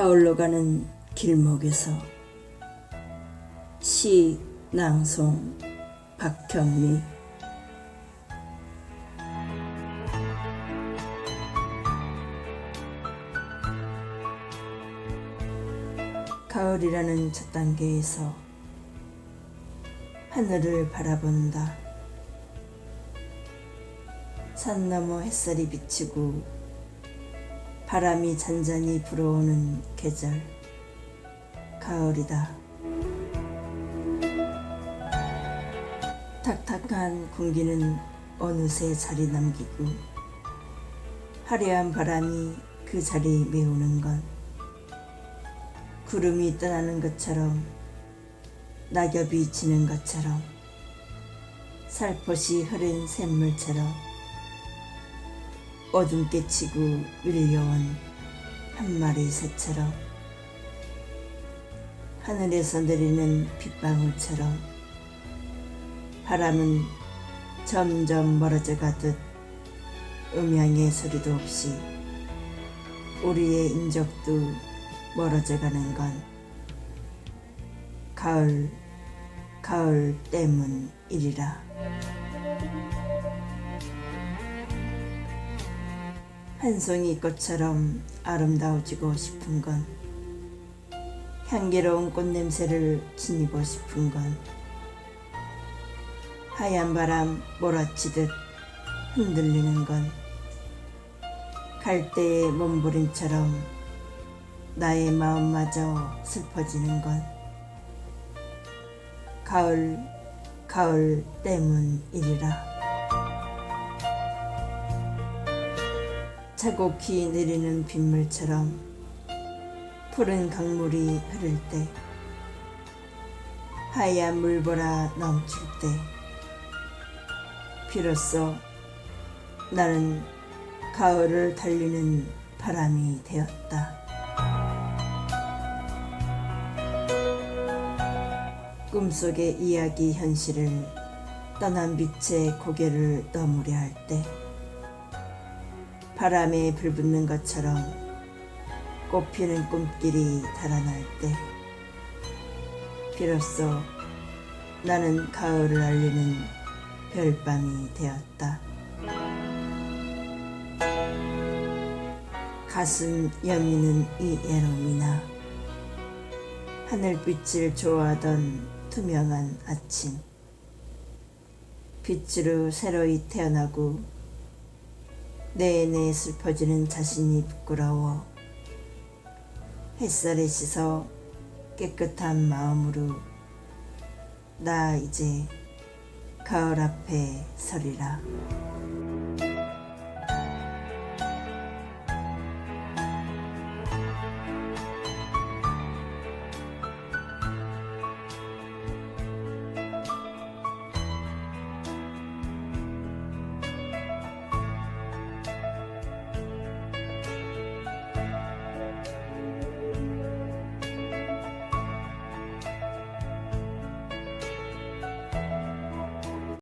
가을로 가는 길목에서 시 낭송 박현미 가을이라는 첫 단계에서 하늘을 바라본다. 산 너머 햇살이 비치고 바람이 잔잔히 불어오는 계절 가을이다. 탁탁한 공기는 어느새 자리 남기고 화려한 바람이 그 자리 메우는 건 구름이 떠나는 것처럼 낙엽이 지는 것처럼 살포시 흐른 샘물처럼 어둠께 치고 밀려온 한 마리 새처럼 하늘에서 내리는 빗방울처럼 바람은 점점 멀어져 가듯 음향의 소리도 없이 우리의 인적도 멀어져 가는 건 가을, 가을 때문이리라. 한 송이 꽃처럼 아름다워지고 싶은 건 향기로운 꽃냄새를 지니고 싶은 건 하얀 바람 몰아치듯 흔들리는 건 갈대의 몸부림처럼 나의 마음마저 슬퍼지는 건 가을, 가을 때문이리라. 차곡히 내리는 빗물처럼 푸른 강물이 흐를 때 하얀 물보라 넘칠 때 비로소 나는 가을을 달리는 바람이 되었다. 꿈속의 이야기 현실을 떠난 빛의 고개를 넘으려 할 때 바람에 불붙는 것처럼 꽃피는 꿈길이 달아날 때 비로소 나는 가을을 알리는 별밤이 되었다. 가슴 여미는 이 애롬이나 하늘빛을 좋아하던 투명한 아침 빛으로 새로이 태어나고 내내 슬퍼지는 자신이 부끄러워 햇살에 씻어 깨끗한 마음으로 나 이제 가을 앞에 서리라.